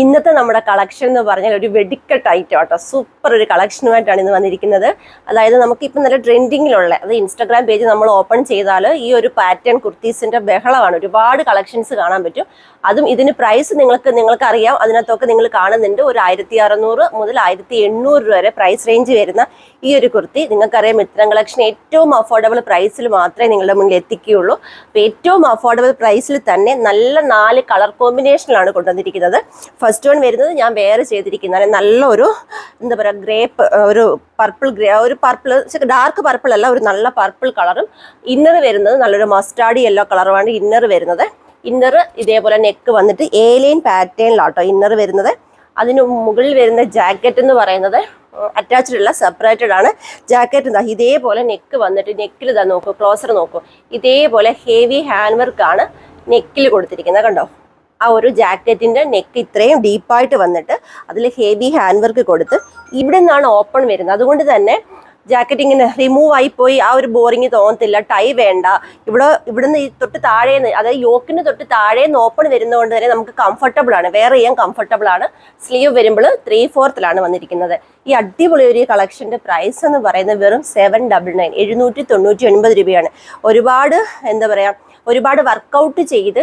ഇന്നത്തെ നമ്മുടെ കളക്ഷൻ എന്ന് പറഞ്ഞാൽ ഒരു വെടിക്കെട്ട് ഐറ്റം കേട്ടോ സൂപ്പർ ഒരു കളക്ഷനുമായിട്ടാണ് ഇന്ന് വന്നിരിക്കുന്നത്. അതായത് നമുക്കിപ്പോൾ നല്ല ട്രെൻഡിങ്ങിലുള്ള അത് ഇൻസ്റ്റാഗ്രാം പേജ് നമ്മൾ ഓപ്പൺ ചെയ്താൽ ഈ ഒരു പാറ്റേൺ കുർത്തീസിന്റെ ബഹളമാണ്. ഒരുപാട് കളക്ഷൻസ് കാണാൻ പറ്റും. അതും ഇതിന് പ്രൈസ് നിങ്ങൾക്ക് നിങ്ങൾക്ക് അറിയാം അതിനകത്തൊക്കെ നിങ്ങൾ കാണുന്നുണ്ട്. ഒരു ആയിരത്തി അറുന്നൂറ് മുതൽ ആയിരത്തി എണ്ണൂറ് രൂപ വരെ പ്രൈസ് റേഞ്ച് വരുന്ന ഈ ഒരു കുർത്തി. നിങ്ങൾക്കറിയാം മിത്രം കളക്ഷൻ ഏറ്റവും അഫോർഡബിൾ പ്രൈസിൽ മാത്രമേ നിങ്ങളുടെ മുന്നിൽ എത്തിക്കുകയുള്ളൂ. അപ്പോൾ ഏറ്റവും അഫോർഡബിൾ പ്രൈസിൽ തന്നെ നല്ല നാല് കളർ കോമ്പിനേഷനിലാണ് കൊണ്ടുവന്നിരിക്കുന്നത്. ഫസ്റ്റ് വൺ വരുന്നത് ഞാൻ വേറെ ചെയ്തിരിക്കുന്ന. നല്ലൊരു എന്താ പറയുക ഗ്രേപ്പ് ഒരു പർപ്പിൾ ഗ്രേ ഒരു പർപ്പിൾ ഡാർക്ക് പർപ്പിൾ അല്ല ഒരു നല്ല പർപ്പിൾ കളറും ഇന്നർ വരുന്നത് നല്ലൊരു മസ്റ്റാർഡ് യെല്ലോ കളറുമാണ് ഇന്നർ വരുന്നത്. ഇന്നർ ഇതേപോലെ നെക്ക് വന്നിട്ട് ഏലൈൻ പാറ്റേണിലാട്ടോ ഇന്നർ വരുന്നത്. അതിന് മുകളിൽ വരുന്ന ജാക്കറ്റ് എന്ന് പറയുന്നത് അറ്റാച്ച്ഡ് അല്ല സെപ്പറേറ്റഡ് ആണ്. ജാക്കറ്റ് എന്താ ഇതേപോലെ നെക്ക് വന്നിട്ട് നെക്കിൽ ഇതാ നോക്കൂ ക്ലോസർ നോക്കൂ. ഇതേപോലെ ഹെവി ഹാൻഡ് വർക്ക് ആണ് നെക്കിൽ കൊടുത്തിരിക്കുന്നത്. കണ്ടോ? ആ ഒരു ജാക്കറ്റിന്റെ നെക്ക് ഇത്രയും ഡീപ്പായിട്ട് വന്നിട്ട് അതിൽ ഹെവി ഹാൻഡ് വർക്ക് കൊടുത്ത് ഇവിടെ നിന്നാണ് ഓപ്പൺ വരുന്നത്. അതുകൊണ്ട് തന്നെ ജാക്കറ്റ് ഇങ്ങനെ റിമൂവ് ആയി പോയി. ആ ഒരു ബോറിങ് തോന്നത്തില്ല. ടൈ വേണ്ട. ഇവിടെ ഇവിടുന്ന് ഈ തൊട്ട് താഴേന്ന് അതായത് യോക്കിന് തൊട്ട് താഴേന്ന് ഓപ്പൺ വരുന്നതുകൊണ്ട് തന്നെ നമുക്ക് കംഫർട്ടബിൾ ആണ്. വേറെ ചെയ്യാൻ കംഫർട്ടബിൾ ആണ്. സ്ലീവ് വരുമ്പോൾ ത്രീ ഫോർത്തിലാണ് വന്നിരിക്കുന്നത്. ഈ അടിപൊളി ഒരു കളക്ഷന്റെ പ്രൈസ് എന്ന് പറയുന്നത് വെറും സെവൻ ഡബിൾ നയൻ എഴുന്നൂറ്റി തൊണ്ണൂറ്റി ഒൻപത് രൂപയാണ്. ഒരുപാട് എന്താ പറയുക ഒരുപാട് വർക്കൗട്ട് ചെയ്ത്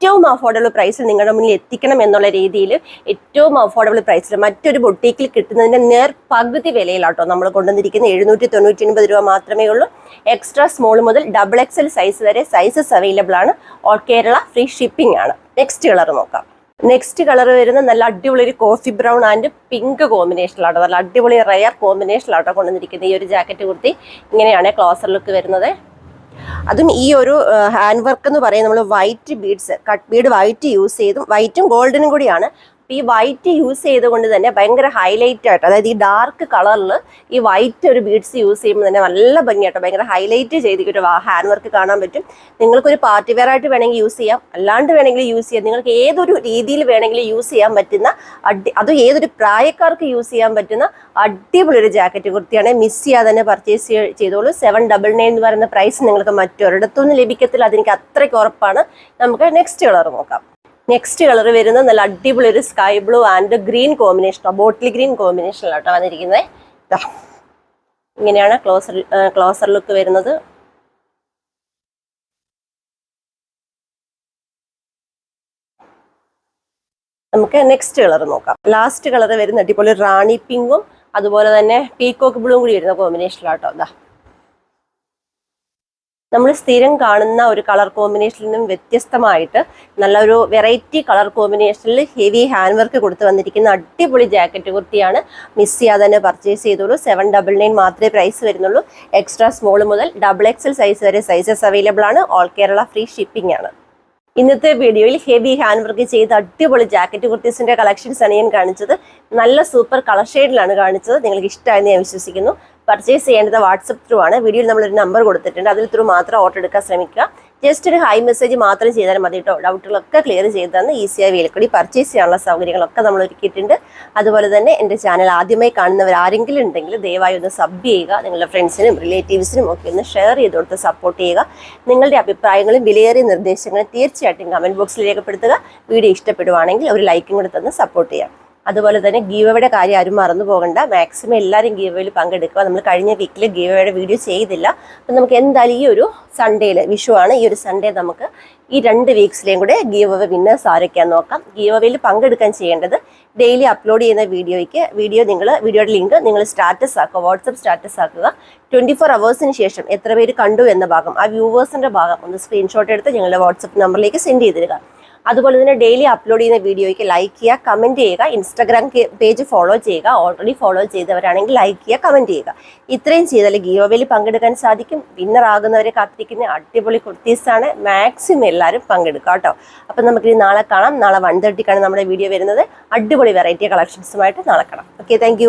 ഏറ്റവും അഫോർഡബിൾ പ്രൈസിൽ നിങ്ങളുടെ മുന്നിൽ എത്തിക്കണം എന്നുള്ള രീതിയിൽ ഏറ്റവും അഫോർഡബിൾ പ്രൈസിൽ മറ്റൊരു ബൊട്ടീക്കിൽ കിട്ടുന്നതിന്റെ നേർ പകുതി വിലയിലാട്ടോ നമ്മൾ കൊണ്ടുവന്നിരിക്കുന്ന എഴുന്നൂറ്റി തൊണ്ണൂറ്റി ഒൻപത് രൂപ മാത്രമേ ഉള്ളൂ. എക്സ്ട്രാ സ്മോൾ മുതൽ ഡബിൾ എക്സ് എൽ സൈസ് വരെ സൈസസ് അവൈലബിൾ ആണ്. ഓൾ കേരള ഫ്രീ ഷിപ്പിംഗ് ആണ്. നെക്സ്റ്റ് കളർ നോക്കാം. നെക്സ്റ്റ് കളർ വരുന്ന നല്ല അടിപൊളി ഒരു കോഫി ബ്രൗൺ ആൻഡ് പിങ്ക് കോമ്പിനേഷനിലാട്ടോ നല്ല അടിപൊളി റയർ കോമ്പിനേഷനിലാട്ടോ കൊണ്ടുവന്നിരിക്കുന്നത്. ഈ ഒരു ജാക്കറ്റ് കുർത്തി ഇങ്ങനെയാണ് ക്ലോസർ ലുക്ക് വരുന്നത്. അതും ഈ ഒരു ഹാൻഡ് വർക്ക് എന്ന് പറയുന്നത് നമ്മൾ white beads cut bead white use ചെയ്തും വൈറ്റും ഗോൾഡനും കൂടിയാണ് ഈ വൈറ്റ് യൂസ് ചെയ്തുകൊണ്ട് തന്നെ ഭയങ്കര ഹൈലൈറ്റ് ആയിട്ട് അതായത് ഈ ഡാർക്ക് കളറിൽ ഈ വൈറ്റ് ഒരു ബീഡ്സ് യൂസ് ചെയ്യുമ്പോൾ തന്നെ നല്ല ഭംഗിയായിട്ട് ഭയങ്കര ഹൈലൈറ്റ് ചെയ്തിട്ട് ഹാൻഡ് വർക്ക് കാണാൻ പറ്റും. നിങ്ങൾക്കൊരു പാർട്ടി വെയർ ആയിട്ട് വേണമെങ്കിൽ യൂസ് ചെയ്യാം. അല്ലാണ്ട് വേണമെങ്കിൽ യൂസ് ചെയ്യാം. നിങ്ങൾക്ക് ഏതൊരു രീതിയിൽ വേണമെങ്കിലും യൂസ് ചെയ്യാൻ പറ്റുന്ന അടി അത് ഏതൊരു പ്രായക്കാർക്ക് യൂസ് ചെയ്യാൻ പറ്റുന്ന അടിപൊളി ഒരു ജാക്കറ്റ് കുർത്തിയാണ് മിസ് ചെയ്യാതെ തന്നെ പർച്ചേസ് ചെയ്തോളൂ. സെവൻ ഡബിൾ നയൻ എന്ന് പറയുന്ന പ്രൈസ് നിങ്ങൾക്ക് മറ്റൊരിടത്തൊന്നും ലഭിക്കത്തില്ല. അതെനിക്ക് അത്രയ്ക്ക് ഉറപ്പാണ്. നമുക്ക് നെക്സ്റ്റ് കളർ നോക്കാം. നെക്സ്റ്റ് കളർ വരുന്നത് നല്ല അടിപൊളി ഒരു sky blue and green combination bottle green കോമ്പിനേഷനിലാട്ടോ വന്നിരിക്കുന്നത്. ഇങ്ങനെയാണ് ക്ലോസർ ക്ലോസർ ലുക്ക് വരുന്നത്. നമുക്ക് നെക്സ്റ്റ് കളർ നോക്കാം. ലാസ്റ്റ് കളർ വരുന്ന അടിപൊളി റാണി പിങ്കും അതുപോലെ തന്നെ പീക്കോക്ക് ബ്ലൂ കൂടി വരുന്ന കോമ്പിനേഷനിലാട്ടോ അതാ നമ്മൾ സ്ഥിരം കാണുന്ന ഒരു കളർ കോമ്പിനേഷനിൽ നിന്നും വ്യത്യസ്തമായിട്ട് നല്ലൊരു വെറൈറ്റി കളർ കോമ്പിനേഷനിൽ ഹെവി ഹാൻഡ് വർക്ക് കൊടുത്തു വന്നിരിക്കുന്ന അടിപൊളി ജാക്കറ്റ് കുർത്തിയാണ് മിസ് ചെയ്യാതെ തന്നെ പർച്ചേസ് ചെയ്തോളൂ. സെവൻ ഡബിൾ നയൻ മാത്രമേ പ്രൈസ് വരുന്നുള്ളൂ. എക്സ്ട്രാ സ്മോൾ മുതൽ ഡബിൾ എക്സൽ സൈസ് വരെ സൈസസ് അവൈലബിൾ ആണ്. ഓൾ കേരള ഫ്രീ ഷിപ്പിംഗ് ആണ്. ഇന്നത്തെ വീഡിയോയിൽ ഹെവി ഹാൻഡ് വർക്ക് ചെയ്ത അടിപൊളി ജാക്കറ്റ് കുർത്തീസിന്റെ കളക്ഷൻസ് ആണ് ഞാൻ കാണിച്ചത്. നല്ല സൂപ്പർ കളർ ഷെയ്ഡിലാണ് കാണിച്ചത്. നിങ്ങൾക്ക് ഇഷ്ടമായെന്ന് ഞാൻ വിശ്വസിക്കുന്നു. പർച്ചേസ് ചെയ്യേണ്ടത് വാട്സപ്പ് ത്രൂ ആണ്. വീഡിയോയിൽ നമ്മളൊരു നമ്പർ കൊടുത്തിട്ടുണ്ട്. അതിൽ ത്രൂ മാത്രം ഓർഡർ എടുക്കാൻ ശ്രമിക്കുക. ജസ്റ്റ് ഒരു ഹൈ മെസ്സേജ് മാത്രം ചെയ്താൽ മതി കേട്ടോ ഡൗട്ടുകളൊക്കെ ക്ലിയർ ചെയ്ത് തന്ന് ഈസിയായി വിലക്കൂടി പർച്ചേസ് ചെയ്യാനുള്ള സൗകര്യങ്ങളൊക്കെ നമ്മൾ ഒരുക്കിയിട്ടുണ്ട്. അതുപോലെ തന്നെ എന്റെ ചാനൽ ആദ്യമായി കാണുന്നവർ ആരെങ്കിലും ഉണ്ടെങ്കിൽ ദയവായി ഒന്ന് സബ് ചെയ്യുക. നിങ്ങളുടെ ഫ്രണ്ട്സിനും റിലേറ്റീവ്സിനും ഒക്കെ ഒന്ന് ഷെയർ ചെയ്ത് കൊടുത്ത് സപ്പോർട്ട് ചെയ്യുക. നിങ്ങളുടെ അഭിപ്രായങ്ങളും വിലയേറിയ നിർദ്ദേശങ്ങളും തീർച്ചയായിട്ടും കമന്റ് ബോക്സിൽ രേഖപ്പെടുത്തുക. വീഡിയോ ഇഷ്ടപ്പെടുവാണെങ്കിൽ ഒരു ലൈക്കും കൂടി തന്ന് സപ്പോർട്ട് ചെയ്യാം. അതുപോലെ തന്നെ ഗീവയുടെ കാര്യം ആരും മറന്നു പോകണ്ട. മാക്സിമം എല്ലാവരും ഗീവയിൽ പങ്കെടുക്കുക. നമ്മൾ കഴിഞ്ഞ വീക്കിൽ ഗീവയുടെ വീഡിയോ ചെയ്തില്ല. അപ്പം നമുക്ക് എന്തായാലും ഈ ഒരു സൺഡേയിൽ വിഷു ആണ്. ഈ ഒരു സൺഡേ നമുക്ക് ഈ രണ്ട് വീക്സിലെയും കൂടെ ഗീവ വിന്നേഴ്സ് ആരൊക്കെയാന്ന് നോക്കാം. ഗീവയിൽ പങ്കെടുക്കാൻ ചെയ്യേണ്ടത് ഡെയിലി അപ്ലോഡ് ചെയ്യുന്ന വീഡിയോയ്ക്ക് വീഡിയോ നിങ്ങൾ വീഡിയോയുടെ ലിങ്ക് നിങ്ങൾ സ്റ്റാറ്റസ് ആക്കുക വാട്സപ്പ് സ്റ്റാറ്റസ് ആക്കുക. ട്വന്റി ഫോർ അവേഴ്സിന് ശേഷം എത്ര പേര് കണ്ടു എന്ന ഭാഗം ആ വ്യൂവേഴ്സിന്റെ ഭാഗം ഒന്ന് സ്ക്രീൻഷോട്ട് എടുത്ത് ഞങ്ങളുടെ വാട്സപ്പ് നമ്പറിലേക്ക് സെൻഡ് ചെയ്തിരുക അതുപോലെ തന്നെ ഡെയിലി അപ്ലോഡ് ചെയ്യുന്ന വീഡിയോയ്ക്ക് ലൈക്ക് ചെയ്യുക കമന്റ് ചെയ്യുക ഇൻസ്റ്റാഗ്രാം പേജ് ഫോളോ ചെയ്യുക ഓൾറെഡി ഫോളോ ചെയ്തവരാണെങ്കിൽ ലൈക്ക് ചെയ്യുക കമന്റ് ചെയ്യുക. ഇത്രയും ചെയ്താൽ ഗീവവേലി പങ്കെടുക്കാൻ സാധിക്കും. വിന്നർ ആകുന്നവരെ കാത്തിരിക്കുന്ന അടിപൊളി കുർത്തീസാണ് മാക്സിമം എല്ലാവരും പങ്കെടുക്കുക കേട്ടോ. അപ്പം നമുക്കിനി നാളെ കാണാം. നാളെ വൺ തേർട്ടിക്കാണ് നമ്മുടെ വീഡിയോ വരുന്നത്. അടിപൊളി വെറൈറ്റി കളക്ഷൻസുമായിട്ട് നാളെ കാണാം. Okay thank